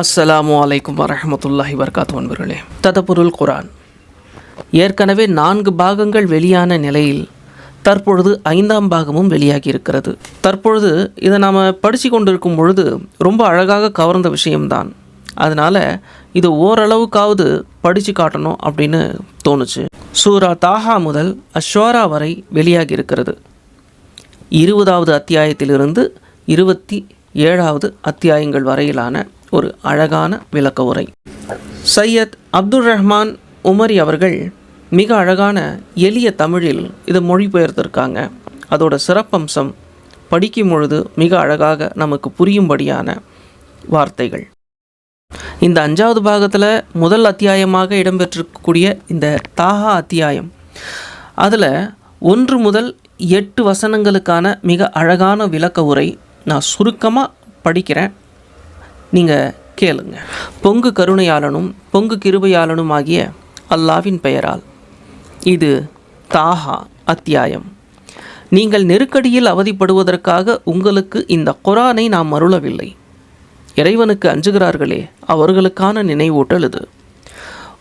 அஸ்ஸலாமு அலைக்கும் வரஹமத்துல்லாஹி வர்காத்து அன்பர்களே. ததபுருல் குரான் ஏற்கனவே நான்கு பாகங்கள் வெளியான நிலையில் தற்பொழுது ஐந்தாம் பாகமும் வெளியாகி இருக்கிறது தற்பொழுது இதை நாம் படித்து கொண்டிருக்கும் பொழுது ரொம்ப அழகாக கவர்ந்த விஷயம்தான். அதனால் இது ஓரளவுக்காவது படித்து காட்டணும் அப்படின்னு தோணுச்சு. சூரா தாஹா முதல் அஸ்வாரா வரை வெளியாகி இருக்கிறது இருபதாவது அத்தியாயத்திலிருந்து இருபத்தி ஏழாவது அத்தியாயங்கள் வரையிலான ஒரு அழகான விளக்க உரை. சையத் அப்துல் ரஹ்மான் உமரி அவர்கள் மிக அழகான எளிய தமிழில் இதை மொழிபெயர்த்திருக்காங்க. அதோட சிறப்பம்சம் படிக்கும் பொழுது மிக அழகாக நமக்கு புரியும்படியான வார்த்தைகள். இந்த அஞ்சாவது பாகத்தில் முதல் அத்தியாயமாக இடம்பெற்றிருக்கக்கூடிய இந்த தாஹா அத்தியாயம் அதில் ஒன்று முதல் எட்டு வசனங்களுக்கான மிக அழகான விளக்க உரை நான் சுருக்கமாக படிக்கிறேன். நீங்கள் கேளுங்க. பொங்கு கருணையாளனும் பொங்கு கிருபையாளனும் ஆகிய அல்லாவின் பெயரால். இது தாஹா அத்தியாயம். நீங்கள் நெருக்கடியில் அவதிப்படுவதற்காக உங்களுக்கு இந்த குரானை நாம் அருளவில்லை. இறைவனுக்கு அஞ்சுகிறார்களே அவர்களுக்கான நினைவூட்டல் இது.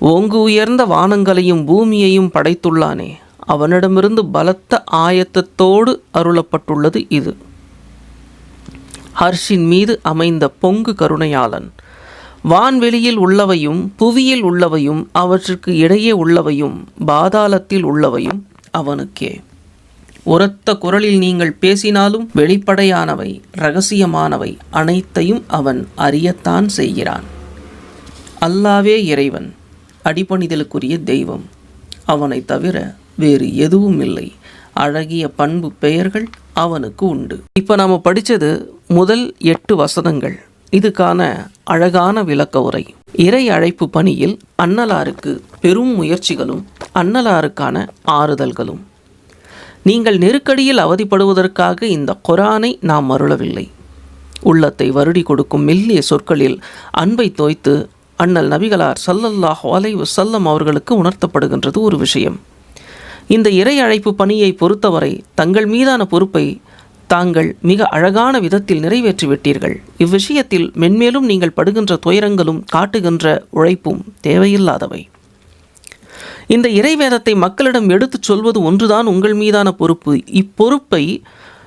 ஓங்கு உயர்ந்த வானங்களையும் பூமியையும் படைத்துள்ளானே அவனிடமிருந்து பலத்த ஆயத்தத்தோடு அருளப்பட்டுள்ளது இது. ஹர்ஷின் மீது அமைந்த பொங்கு கருணையாளன். வான்வெளியில் உள்ளவையும் புவியில் உள்ளவையும் அவற்றுக்கு இடையே உள்ளவையும் பாதாளத்தில் உள்ளவையும் அவனுக்கே. உரத்த குரலில் நீங்கள் பேசினாலும் வெளிப்படையானவை ரகசியமானவை அனைத்தையும் அவன் அறியத்தான் செய்கிறான். அல்லாவே இறைவன் அடிபணிதலுக்குரிய தெய்வம். அவனை தவிர வேறு எதுவும் இல்லை அழகிய பண்பு பெயர்கள் அவனுக்கு உண்டு. இப்போ நாம் படித்தது முதல் எட்டு வசனங்கள். இதுக்கான அழகான விளக்க உரை. இறை அழைப்பு பணியில் அன்னலாருக்கு பெரும் முயற்சிகளும் அன்னலாருக்கான ஆறுதல்களும். நீங்கள் நெருக்கடியில் அவதிப்படுவதற்காக இந்த குரானை நாம் அருளவில்லை. உள்ளத்தை வருடி கொடுக்கும் மெல்லிய சொற்களில் அன்பை தோய்த்து அண்ணல் நபிகளார் சல்லல்லாஹ் அலைவு சல்லம் அவர்களுக்கு உணர்த்தப்படுகின்றது ஒரு விஷயம். இந்த இறை அழைப்பு பணியை பொறுத்தவரை தங்கள் மீதான பொறுப்பை தாங்கள் மிக அழகான விதத்தில் நிறைவேற்றிவிட்டீர்கள். இவ்விஷயத்தில் மென்மேலும் நீங்கள் படுகின்ற துயரங்களும் காட்டுகின்ற உழைப்பும் தேவையில்லாதவை. இந்த இறைவேதத்தை மக்களிடம் எடுத்துச் சொல்வது ஒன்றுதான் உங்கள் மீதான பொறுப்பு. இப்பொறுப்பை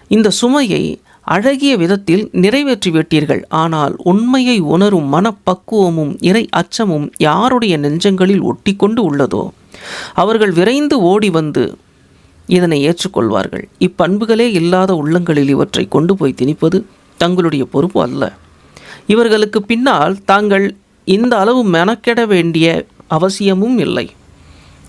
இந்த சுமையை அழகிய விதத்தில் நிறைவேற்றிவிட்டீர்கள். ஆனால் உண்மையை உணரும் மனப்பக்குவமும் இறை அச்சமும் யாருடைய நெஞ்சங்களில் ஒட்டிக்கொண்டு உள்ளதோ? அவர்கள் விரைந்து ஓடி வந்து இதனை ஏற்றுக்கொள்வார்கள். இப்பண்புகளே இல்லாத உள்ளங்களில் இவற்றை கொண்டு போய் திணிப்பது தங்களுடைய பொறுப்பு அல்ல. இவர்களுக்கு பின்னால் தாங்கள் இந்த அளவு மெனக்கெட வேண்டிய அவசியமும் இல்லை.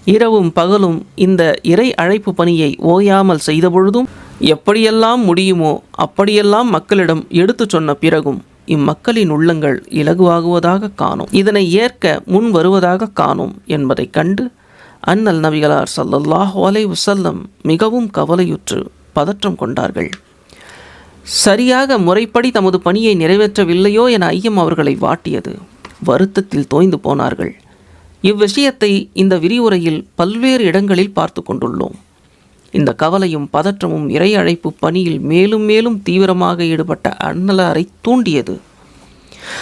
இரவும் பகலும் இந்த இறை அழைப்பு பணியை ஓயாமல் செய்தபொழுதும் எப்படியெல்லாம் முடியுமோ அப்படியெல்லாம் மக்களிடம் எடுத்துச் சொன்ன பிறகும் இம்மக்களின் உள்ளங்கள் இலகுவாகுவதாக காணும். இதனை ஏற்க முன் வருவதாக காணும் என்பதைக் கண்டு அண்ணல் நபிகளார் சல்லல்லாஹு அலை உசல்லம் மிகவும் கவலையுற்று பதற்றம் கொண்டார்கள். சரியாக முறைப்படி தமது பணியை நிறைவேற்றவில்லையோ என ஐயம் அவர்களை வாட்டியது. வருத்தத்தில் தோய்ந்து போனார்கள். இவ்விஷயத்தை இந்த விரிவுரையில் பல்வேறு இடங்களில் பார்த்து கொண்டுள்ளோம். இந்த கவலையும் பதற்றமும் இறை அழைப்பு பணியில் மேலும் மேலும் தீவிரமாக ஈடுபட்ட அன்னலாரை தூண்டியது.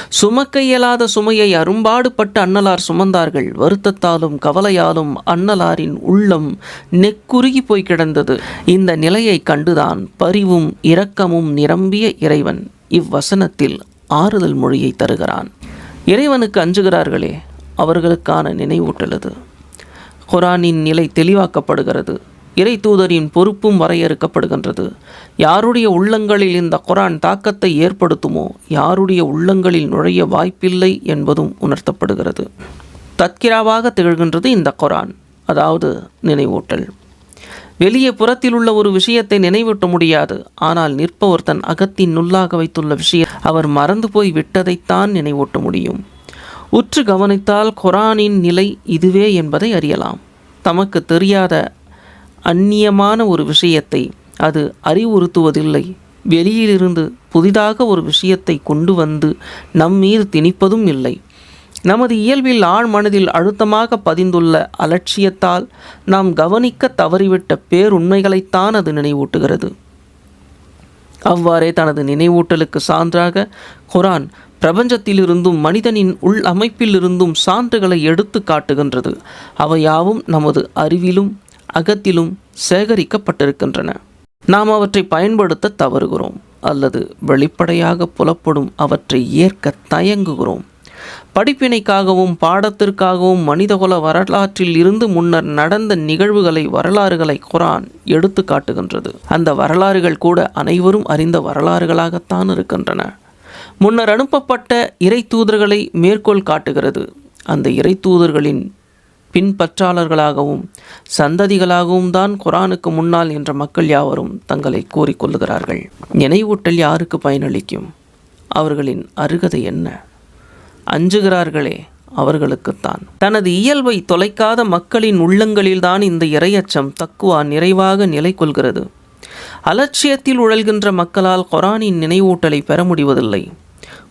சுமக்க இயலாத சுமையை அரும்பாடுபட்டு அன்னலார் சுமந்தார்கள். வருத்தத்தாலும் கவலையாலும் அன்னலாரின் உள்ளம் நெக்குருகி போய் கிடந்தது. இந்த நிலையை கண்டுதான் பரிவும் இரக்கமும் நிரம்பிய இறைவன் இவ்வசனத்தில் ஆறுதல் மொழியை தருகிறான். இறைவனுக்கு அஞ்சுகிறார்களே அவர்களுக்கான நினைவூட்டலது. குரானின் நிலை தெளிவாக்கப்படுகிறது. இறை தூதரின் பொறுப்பும் வரையறுக்கப்படுகின்றது. யாருடைய உள்ளங்களில் இந்த குரான் தாக்கத்தை ஏற்படுத்துமோ யாருடைய உள்ளங்களில் நுழைய வாய்ப்பில்லை என்பதும் உணர்த்தப்படுகிறது. தத்கிராவாக திகழ்கின்றது இந்த குரான் அதாவது நினைவூட்டல். வெளியே புறத்தில் உள்ள ஒரு விஷயத்தை நினைவூட்ட முடியாது ஆனால் நிற்பவர் தன் அகத்தின் நுள்ளாக வைத்துள்ள விஷயம் அவர் மறந்து போய் விட்டதைத்தான் நினைவூட்ட முடியும். உற்று கவனித்தால் குரானின் நிலை இதுவே என்பதை அறியலாம். தமக்கு தெரியாத அந்நியமான ஒரு விஷயத்தை அது அறிவுறுத்துவதில்லை. வெளியிலிருந்து புதிதாக ஒரு விஷயத்தை கொண்டு வந்து நம் மீது திணிப்பதும் இல்லை. நமது இயல்பில் ஆழ் மனதில் அழுத்தமாக பதிந்துள்ள அலட்சியத்தால் நாம் கவனிக்க தவறிவிட்ட பேருண்மைகளைத்தான் அது நினைவூட்டுகிறது. அவ்வாறே தனது நினைவூட்டலுக்கு சான்றாக குரான் பிரபஞ்சத்திலிருந்தும் மனிதனின் உள் அமைப்பிலிருந்தும் சான்றுகளை எடுத்து காட்டுகின்றது. அவையாவும் நமது அறிவிலும் அகத்திலும் சேகரிக்கப்பட்டிருக்கின்றன. நாம் அவற்றை பயன்படுத்த தவறுகிறோம் அல்லது வெளிப்படையாக புலப்படும் அவற்றை ஏற்க தயங்குகிறோம். படிப்பினைக்காகவும் பாடத்திற்காகவும் மனிதகுல வரலாற்றில் இருந்து முன்னர் நடந்த நிகழ்வுகளை வரலாறுகளை குரான் எடுத்து காட்டுகின்றது. அந்த வரலாறுகள் கூட அனைவரும் அறிந்த வரலாறுகளாகத்தான் இருக்கின்றன. முன்னர் அனுப்பப்பட்ட இறை தூதர்களை மேற்கோள் காட்டுகிறது. அந்த இறை தூதர்களின் பின்பற்றாளர்களாகவும் சந்ததிகளாகவும் தான் குரானுக்கு முன்னால் என்ற மக்கள் யாவரும் தங்களை கூறிக்கொள்ளுகிறார்கள். நினைவூட்டல் யாருக்கு பயனளிக்கும்? அவர்களின் அருகதை என்ன? அஞ்சுகிறார்களே அவர்களுக்குத்தான். தனது இயல்பை தொலைக்காத மக்களின் உள்ளங்களில்தான் இந்த இரையச்சம் தக்குவா நிறைவாக நிலை கொள்கிறது அலட்சியத்தில் உழல்கின்ற மக்களால் குரானின் நினைவூட்டலை பெற முடிவதில்லை.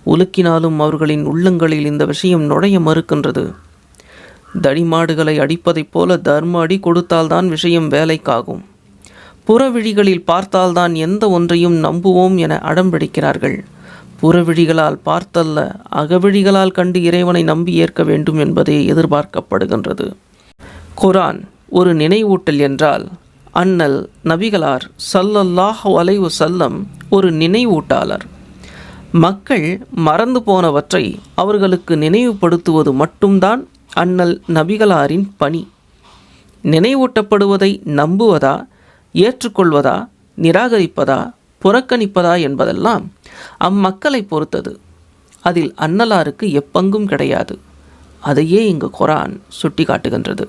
உலுக்கினாலும் அவர்களின் உள்ளங்களில் இந்த விஷயம் நுழைய மறுக்கின்றது. தடிமாடுகளை அடிப்பதைப் போல தர்ம அடி கொடுத்தால்தான் விஷயம் வேலைக்காகும். புறவிழிகளில் பார்த்தால்தான் எந்த ஒன்றையும் நம்புவோம் என அடம்பிடிக்கிறார்கள் புறவிழிகளால் பார்த்தல்ல அகவிழிகளால் கண்டு இறைவனை நம்பி ஏற்க வேண்டும் என்பதே எதிர்பார்க்கப்படுகின்றது. குரான் ஒரு நினைவூட்டல் என்றால் அண்ணல் நபிகளார் சல்லல்லாஹ் அலைவு சல்லம் ஒரு நினைவூட்டாளர். மக்கள் மறந்து போனவற்றை அவர்களுக்கு நினைவுபடுத்துவது மட்டும்தான் அண்ணல் நபிகளாரின் பணி. நினைவூட்டப்படுவதை நம்புவதா ஏற்றுக்கொள்வதா நிராகரிப்பதா புறக்கணிப்பதா என்பதெல்லாம் அம்மக்களை பொறுத்தது. அதில் அன்னலாருக்கு எப்பங்கும் கிடையாது. அதையே இங்கு குரான் சுட்டி காட்டுகின்றது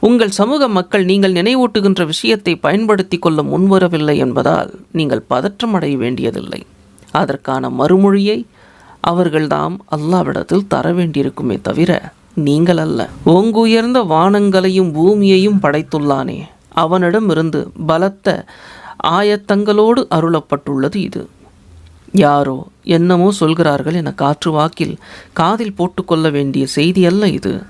உங்கள் சமூக மக்கள் நீங்கள் நினைவூட்டுகின்ற விஷயத்தை பயன்படுத்தி கொள்ள முன்வரவில்லை என்பதால் நீங்கள் பதற்றம் அடைய வேண்டியதில்லை. அதற்கான மறுமொழியை அவர்கள்தாம் அல்லாவிடத்தில் தர வேண்டியிருக்குமே தவிர நீங்கள் அல்ல ஓங்குயர்ந்த வானங்களையும் பூமியையும் படைத்துள்ளானே. அவனிடமிருந்து பலத்த ஆயத்தங்களோடு அருளப்பட்டுள்ளது இது. யாரோ என்னமோ சொல்கிறார்கள் என காற்று வாக்கில் காதில் போட்டுக்கொள்ள வேண்டிய செய்தி அல்ல இது.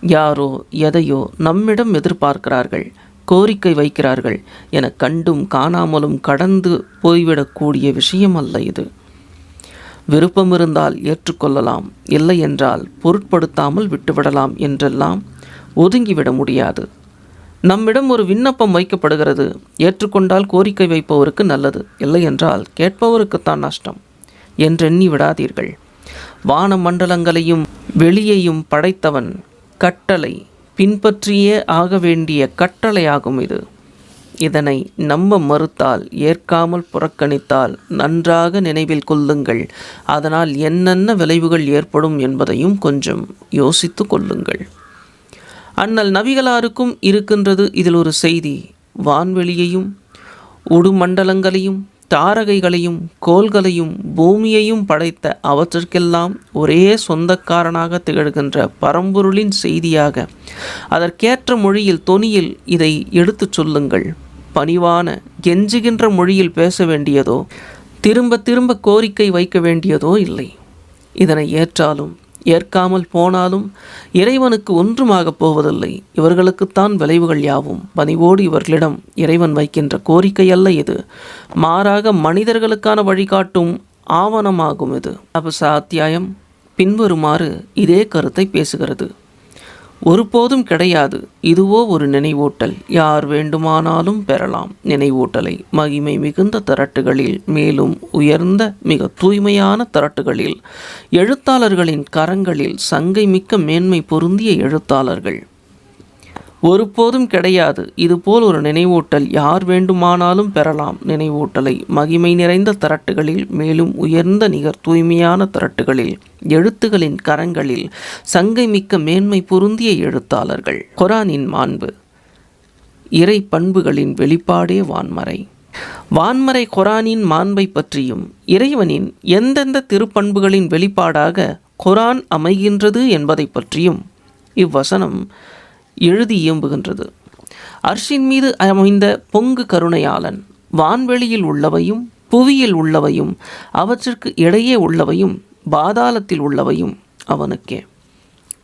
யாரோ எதையோ நம்மிடம் எதிர்பார்க்கிறார்கள் கோரிக்கை வைக்கிறார்கள் என கண்டும் காணாமலும் கடந்து போய்விடக்கூடிய விஷயம் அல்ல இது. விருப்பம் இருந்தால் ஏற்றுக்கொள்ளலாம். இல்லை என்றால் பொருட்படுத்தாமல் விட்டுவிடலாம் என்றெல்லாம் ஒதுங்கிவிட முடியாது. நம்மிடம் ஒரு விண்ணப்பம் வைக்கப்படுகிறது. ஏற்றுக்கொண்டால் கோரிக்கை வைப்பவருக்கு நல்லது. இல்லை என்றால் கேட்பவருக்குத்தான் நஷ்டம். என்றெண்ணி விடாதீர்கள். வான மண்டலங்களையும் வெளியையும் படைத்தவன் கட்டளை பின்பற்றியே ஆக வேண்டிய கட்டளையாகும் இது. இதனை நம்ப மறுத்தால் ஏற்காமல் புறக்கணித்தால் நன்றாக நினைவில் கொள்ளுங்கள். அதனால் என்னென்ன விளைவுகள் ஏற்படும் என்பதையும் கொஞ்சம் யோசித்து கொள்ளுங்கள். அண்ணல் நவிகளாருக்கும் இருக்கின்றது இதில் ஒரு செய்தி. வான்வெளியையும் உடுமண்டலங்களையும் தாரகைகளையும் கோள்களையும் பூமியையும் படைத்த அவற்றிற்கெல்லாம் ஒரே சொந்தக்காரனாக திகழ்கின்ற பரம்பொருளின் செய்தியாக அதற்கேற்ற மொழியில் தொனியில் இதை எடுத்துச் சொல்லுங்கள். பணிவான கெஞ்சுகின்ற மொழியில் பேச வேண்டியதோ திரும்ப திரும்ப கோரிக்கை வைக்க வேண்டியதோ இல்லை. இதனை ஏற்றாலும் ஏற்காமல் போனாலும் இறைவனுக்கு ஒன்றுமாகப் போவதில்லை. இவர்களுக்குத்தான் விளைவுகள் யாவும். பணிவோடு இவர்களிடம் இறைவன் வைக்கின்ற கோரிக்கை அல்ல இது. மாறாக மனிதர்களுக்கான வழிகாட்டும் ஆவணமாகும் இது. அபச அத்தியாயம் பின்வருமாறு இதே கருத்தை பேசுகிறது. ஒருபோதும் கிடையாது. இதுவோ ஒரு நினைவூட்டல். யார் வேண்டுமானாலும் பெறலாம். நினைவூட்டலை மகிமை மிகுந்த தரட்டுகளில் மேலும் உயர்ந்த மிக தூய்மையான தரட்டுகளில் எழுத்தாளர்களின் கரங்களில் சங்கை மிக்க மேன்மை பொருந்திய எழுத்தாளர்கள். ஒருபோதும் கிடையாது. இதுபோல் ஒரு நினைவூட்டல் யார் வேண்டுமானாலும் பெறலாம். நினைவூட்டலை மகிமை நிறைந்த தரட்டுகளில் மேலும் உயர்ந்த நிகர் தூய்மையான தரட்டுகளில் எழுத்துகளின் கரங்களில் சங்கை மிக்க மேன்மை பொருந்திய எழுத்தாளர்கள். குரானின் மாண்பு. இறை பண்புகளின் வெளிப்பாடே வான்மறை. வான்மறை குரானின் மாண்பை பற்றியும் இறைவனின் எந்தெந்த திருப்பண்புகளின் வெளிப்பாடாக குரான் அமைகின்றது என்பதை பற்றியும் இவ்வசனம் எழுதி இயம்புகின்றது. அர்ஷின் மீது அமைந்த பொங்கு கருணையாளன் வான்வெளியில் உள்ளவையும் புவியில் உள்ளவையும் அவற்றிற்கு இடையே உள்ளவையும் பாதாளத்தில் உள்ளவையும் அவனுக்கே.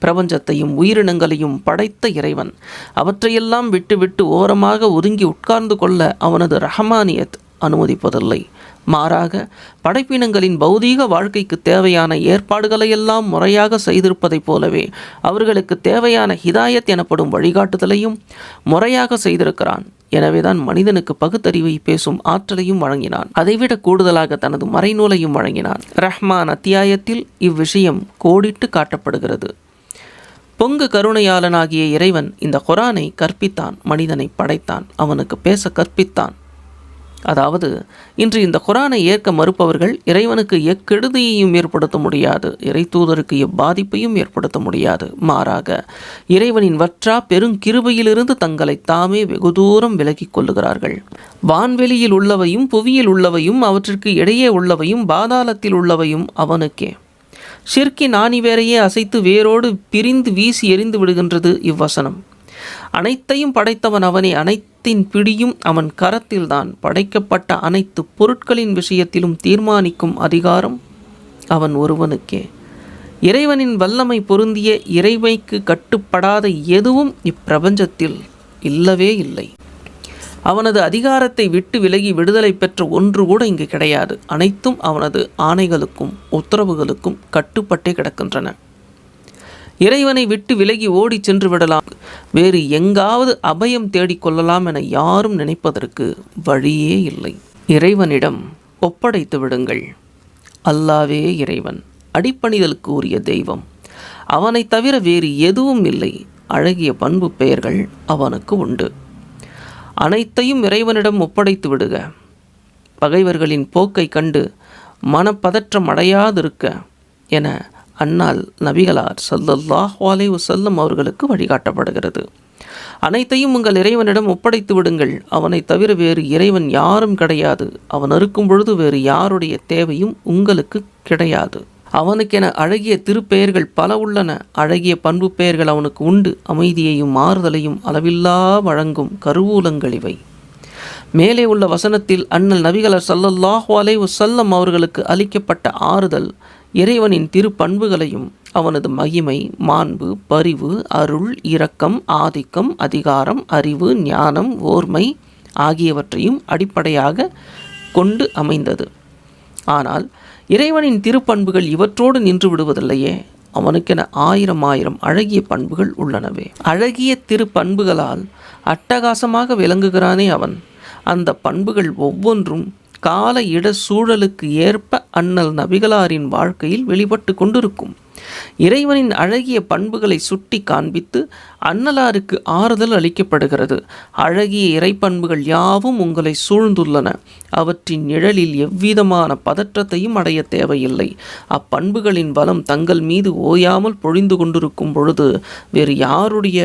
பிரபஞ்சத்தையும் உயிரினங்களையும் படைத்த இறைவன் அவற்றையெல்லாம் விட்டுவிட்டு ஓரமாக ஒதுங்கி உட்கார்ந்து கொள்ள அவனது ரஹமானியத் அனுமதிப்பதில்லை. மாறாக படைப்பினங்களின் பௌதீக வாழ்க்கைக்கு தேவையான ஏற்பாடுகளையெல்லாம் முறையாக செய்திருப்பதைப் போலவே அவர்களுக்கு தேவையான ஹிதாயத் எனப்படும் வழிகாட்டுதலையும் முறையாக செய்திருக்கிறான். எனவேதான் மனிதனுக்கு பகுத்தறிவை பேசும் ஆற்றலையும் வழங்கினான். அதைவிட கூடுதலாக தனது மறைநூலையும் வழங்கினான். ரஹ்மான் அத்தியாயத்தில் இவ்விஷயம் கோடிட்டு காட்டப்படுகிறது. பொங்கு கருணையாளனாகிய இறைவன் இந்த குரானை கற்பித்தான் மனிதனை படைத்தான் அவனுக்கு பேச கற்பித்தான். அதாவது இன்று இந்த குரானை ஏற்க மறுப்பவர்கள் இறைவனுக்கு எக்கெடுதியையும் ஏற்படுத்த முடியாது இறை தூதருக்கு எப்பாதிப்பையும் ஏற்படுத்த முடியாது. மாறாக இறைவனின் வற்றா பெருங்கிருபையிலிருந்து தங்களை தாமே வெகு தூரம் விலகிக் கொள்ளுகிறார்கள். வான்வெளியில் உள்ளவையும் புவியில் உள்ளவையும் அவற்றிற்கு இடையே உள்ளவையும் பாதாளத்தில் உள்ளவையும் அவனுக்கே. ஷிர்கின் ஆணி வேறையே அசைத்து வேரோடு பிரிந்து வீசி எறிந்து விடுகின்றது இவ்வசனம். அனைத்தையும் படைத்தவன் அவனை அனைத்தின் பிடியும் அவன் கரத்தில்தான் படைக்கப்பட்ட அனைத்து பொருட்களின் விஷயத்திலும் தீர்மானிக்கும் அதிகாரம் அவன் ஒருவனுக்கே. இறைவனின் வல்லமை பொருந்திய இறைமைக்கு கட்டுப்படாத எதுவும் இப்பிரபஞ்சத்தில் இல்லவே இல்லை. அவனது அதிகாரத்தை விட்டு விலகி விடுதலை பெற்ற ஒன்று கூட இங்கு கிடையாது. அனைத்தும் அவனது ஆணைகளுக்கும் உத்தரவுகளுக்கும் கட்டுப்பட்டே கிடக்கின்றன. இறைவனை விட்டு விலகி ஓடிச் சென்று விடலாம். வேறு எங்காவது அபயம் தேடிக்கொள்ளலாம் என யாரும் நினைப்பதற்கு வழியே இல்லை. இறைவனிடம் ஒப்படைத்து விடுங்கள். அல்லாவே இறைவன் அடிப்பணிதலுக்கு உரிய தெய்வம். அவனை தவிர வேறு எதுவும் இல்லை. அழகிய பண்பு பெயர்கள் அவனுக்கு உண்டு. அனைத்தையும் இறைவனிடம் ஒப்படைத்து விடுக. பகைவர்களின் போக்கை கண்டு மனப்பதற்றம் அடையாதிருக்க என அன்னால் நபிகளார் சல்லல்லாஹ் அலை வசல்லம் அவர்களுக்கு வழிகாட்டப்படுகிறது. அனைத்தையும் உங்கள் இறைவனிடம் ஒப்படைத்து விடுங்கள். அவனை தவிர வேறு இறைவன் யாரும் கிடையாது. அவன் இருக்கும் பொழுது வேறு யாருடைய தேவையும் உங்களுக்கு கிடையாது. அவனுக்கென அழகிய திருப்பெயர்கள் பல உள்ளன. அழகிய பண்பு பெயர்கள் அவனுக்கு உண்டு. அமைதியையும் மாறுதலையும் அளவில்லா வழங்கும் கருவூலங்கள் இவை. மேலே உள்ள வசனத்தில் அண்ணல் நபிகளர் சல்லல்லாஹு அலை வசல்லம் அவர்களுக்கு அளிக்கப்பட்ட ஆறுதல் இறைவனின் திருப்பண்புகளையும் அவனது மகிமை மாண்பு பரிவு அருள் இரக்கம் ஆதிக்கம் அதிகாரம் அறிவு ஞானம் ஓர்மை ஆகியவற்றையும் அடிப்படையாக கொண்டு அமைந்தது. ஆனால் இறைவனின் திருப்பண்புகள் இவற்றோடு நின்று விடுவதில்லையே அவனுக்கென ஆயிரம் ஆயிரம் அழகிய பண்புகள் உள்ளனவே. அழகிய திருப்பண்புகளால் அட்டகாசமாக விளங்குகிறானே அவன். அந்த பண்புகள் ஒவ்வொன்றும் கால இட சூழலுக்கு ஏற்ப அண்ணல் நபிகளாரின் வாழ்க்கையில் வெளிப்பட்டு கொண்டிருக்கும். இறைவனின் அழகிய பண்புகளை சுட்டி காண்பித்து அன்னலாருக்கு ஆறுதல் அளிக்கப்படுகிறது. அழகிய இறைப்பண்புகள் யாவும் உங்களை சூழ்ந்துள்ளன. அவற்றின் நிழலில் எவ்விதமான பதற்றத்தையும் அடைய தேவையில்லை. அப்பண்புகளின் வளம் தங்கள் மீது ஓயாமல் பொழிந்து கொண்டிருக்கும் பொழுது வேறு யாருடைய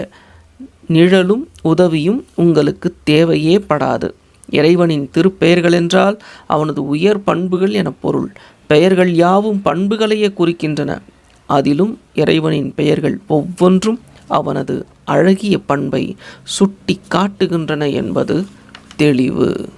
நிழலும் உதவியும் உங்களுக்கு தேவையே படாது. இறைவனின் திருப்பெயர்கள் என்றால் அவனது உயர் பண்புகள் என பொருள். பெயர்கள் யாவும் பண்புகளையே குறிக்கின்றன. அதிலும் இறைவனின் பெயர்கள் ஒவ்வொன்றும் அவனது அழகிய பண்பை சுட்டி காட்டுகின்றன என்பது தெளிவு.